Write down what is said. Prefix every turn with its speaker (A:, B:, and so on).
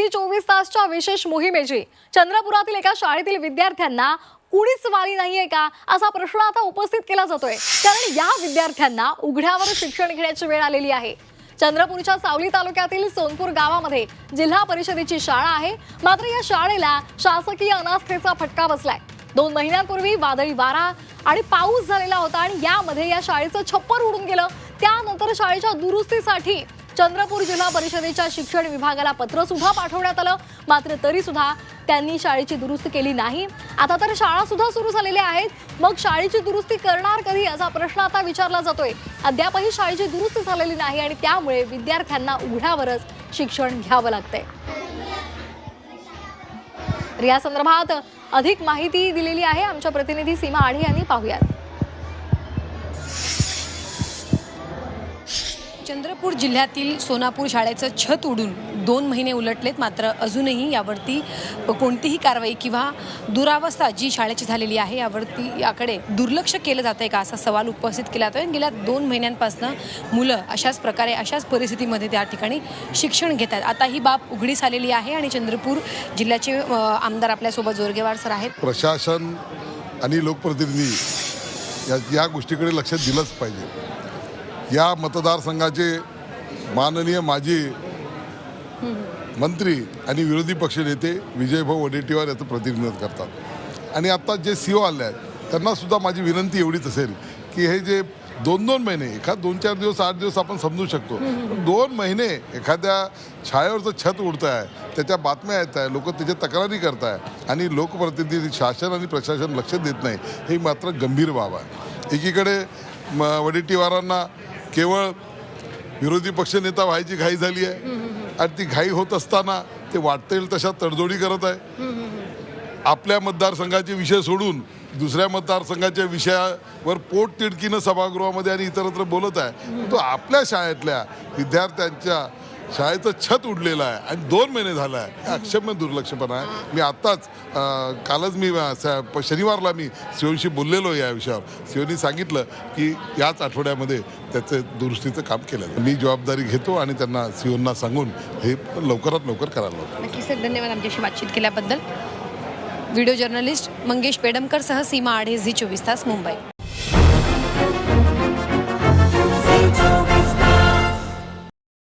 A: Zee चोवीस तासच्या विशेष मोहिमेची. चंद्रपुरातील एका शाळेतील विद्यार्थ्यांना कुणीच वाली नाहीये का? असा प्रश्न आता उपस्थित केला जातोय. कारण या विद्यार्थ्यांना उघड्यावर शिक्षण घेण्याची वेळ आलेली आहे. चंद्रपूरच्या सावली तालुक्यातील सोनपूर गावामध्ये जिल्हा परिषदेची शाळा आहे. मात्र या शाळेला शासकीय अनास्थेचा फटका बसलाय. दोन महिन्यांपूर्वी वादळी वारा आणि पाऊस झालेला होता आणि यामध्ये या शाळेचं छप्पर उडून गेलं. त्यानंतर शाळेच्या दुरुस्तीसाठी चंद्रपूर जिल्हा परिषदेच्या शिक्षण विभागाला पत्र सुद्धा पाठवण्यात आलं. मात्र तरी सुद्धा त्यांनी शाळेची दुरुस्ती केली नाही. आता तर शाळा सुद्धा सुरू झालेल्या आहेत. मग शाळेची दुरुस्ती करणार कधी असा प्रश्न आता विचारला जातोय. अद्यापही शाळेची दुरुस्ती झालेली नाही आणि त्यामुळे विद्यार्थ्यांना उघड्यावरच शिक्षण घ्यावं लागतंय. तर या संदर्भात अधिक माहिती दिलेली आहे आमच्या प्रतिनिधी सीमा आढे यांनी. पाहूयात.
B: चंद्रपूर जिल्ह्यातील सोनापूर शाळेचं छत उडून दोन महिने उलटलेत. मात्र अजूनही यावरती कोणतीही कारवाई किंवा दुरावस्था जी शाळेची झालेली आहे यावरती याकडे दुर्लक्ष केलं जात आहे का असा सवाल उपस्थित केला जातो गेल्या दोन महिन्यांपासून मुलं अशाच प्रकारे अशाच परिस्थितीमध्ये त्या ठिकाणी शिक्षण घेत आहेत आता ही बाब उघडीस आलेली आहे आणि चंद्रपूर जिल्ह्याचे आमदार आपल्यासोबत जोरगेवार सर आहेत.
C: प्रशासन आणि लोकप्रतिनिधी या या गोष्टीकडे लक्ष दिलंच पाहिजे. या मतदारसंघाचे माननीय माजी मंत्री आणि विरोधी पक्षनेते विजयभाऊ वडेट्टीवार याचं प्रतिनिधित्व करतात. आणि आत्ता जे सी ओ आले आहेत त्यांना सुद्धा माझी विनंती एवढीच असेल की हे जे दोन दोन महिने एखाद दोन चार दिवस आठ दिवस आपण समजू शकतो. दोन महिने एखाद्या छायावरचं छत उडतं आहे त्याच्या बातम्या येत आहे लोक त्याच्या तक्रारी करत आहे आणि लोकप्रतिनिधी शासन आणि प्रशासन लक्ष देत नाही हे मात्र गंभीर बाब आहे. एकीकडे म वडेट्टीवारांना केवळ विरोधी पक्षनेता व्हायची घाई झाली आहे. आणि ती घाई होत असताना ते वाटता येईल तशा तडजोडी करत आहे. आपल्या मतदारसंघाचे विषय सोडून दुसऱ्या मतदारसंघाच्या विषयावर पोट तिडकीनं सभागृहामध्ये आणि इतरत्र बोलत आहे. तो आपल्या शाळेतल्या विद्यार्थ्यांच्या शाळेचं छत उडलेलं आहे आणि दोन महिने झालं आहे. अक्षम्य दुर्लक्षपणा आहे. मी आत्ताच कालच मी शनिवारला मी सिओनशी बोललेलो या विषयावर. सिओनी सांगितलं की याच आठवड्यामध्ये त्याचं दुरुस्तीचं काम केलं मी जबाबदारी घेतो आणि त्यांना सिओनना सांगून हे लवकरात लवकर करायला होतं
B: नक्की सर धन्यवाद आमच्याशी बातचीत केल्याबद्दल. व्हिडिओ जर्नलिस्ट मंगेश पेडमकर सह सीमा आढे झी चोवीस तास मुंबई.